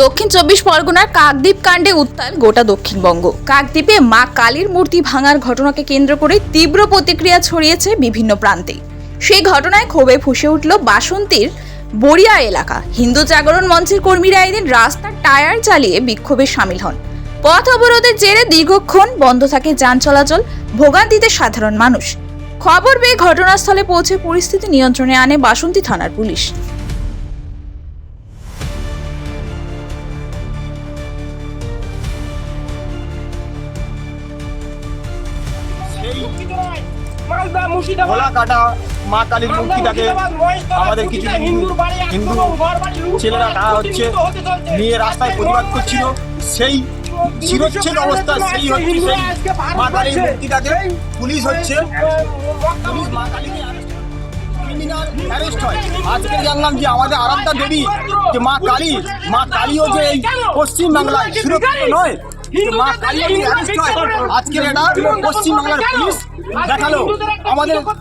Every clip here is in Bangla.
দক্ষিণ চব্বিশ পরগনার কাকদ্বীপ কাণ্ডে উত্তাল গোটা দক্ষিণবঙ্গ। কাকদ্বীপে মা কালীর মূর্তি ভাঙার ঘটনাকে কেন্দ্র করে তীব্র প্রতিক্রিয়া ছড়িয়েছে বিভিন্ন প্রান্তে। সেই ঘটনায় ক্ষোভে ফুসে উঠল বাসন্তীর বড়িয়া এলাকা। হিন্দু জাগরণ মঞ্চের কর্মীরা এদিন রাস্তার টায়ার চালিয়ে বিক্ষোভে সামিল হন। পথ অবরোধের জেরে দীর্ঘক্ষণ বন্ধ থাকে যান চলাচল, ভোগান্তিতে সাধারণ মানুষ। খবর পেয়ে ঘটনাস্থলে পৌঁছে পরিস্থিতি নিয়ন্ত্রণে আনে বাসন্তী থানার পুলিশ। মালদা মুর্শিদাবাদ কাটা মা কালীর মূর্তিটাকে আমাদের কিছু হিন্দু লুট, ছেলেরা তারা হচ্ছে নিয়ে রাস্তায় প্রতিবাদ করছিল। সেই চিরচ্ছেদ অবস্থা সেই হচ্ছে সেই মা কালীর মূর্তিটাকে পুলিশ হচ্ছে পুলিশ মা কালীকে ক্রিমিনাল অ্যারেস্ট হয়। আজকে জানলাম যে আমাদের আরাধ্যা দেবী যে মা কালী মা কালীও যে এই পশ্চিম বাংলায় সুরক্ষিত নয় যে মা কালীও যে অ্যারেস্ট হয় আজকের এটা পশ্চিম বাংলার পুলিশ দেখাল। আমাদের একটা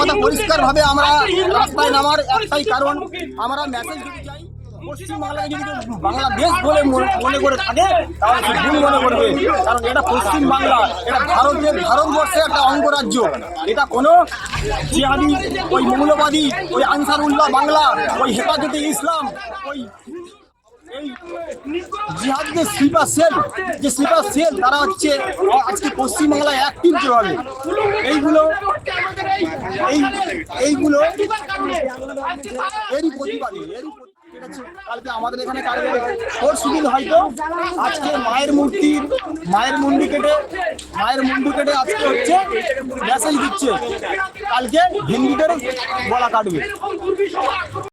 কথা পরিষ্কার আমরা রাস্তায় নামার একটাই কারণ আমরা মেসেজ দিতে চাই পশ্চিম যদি কেউ বাংলাদেশ বলে মনে- করে থাকে তাহলে সে ভুল করবে। কারণ এটা পশ্চিম বাংলা এটা ভারতের ভারতবর্ষের একটা অঙ্গরাজ্য। এটা কোনো জিহাদি ওই মৌলবাদী ওই আনসারুল্লাহ বাংলা ওই হেফাজতে ইসলাম ওই জিহাদের স্লিপার সেল, যে স্লিপার সেল তারা হচ্ছে আজকে পশ্চিমবাংলায় অ্যাক্টিভ যেভাবে এইগুলো, এই, এইগুলো, এরই প্রতিবাদী, এরই? কালকে আমাদের এখানে কালকে পরশু হয়তো আজকে মায়ের মূর্তির, মায়ের মুন্ডি কেটে, মায়ের মুন্ডি কেটে আজকে হচ্ছে মেসেজ দিচ্ছে। কালকে হিন্দুদের গলা কাটবে।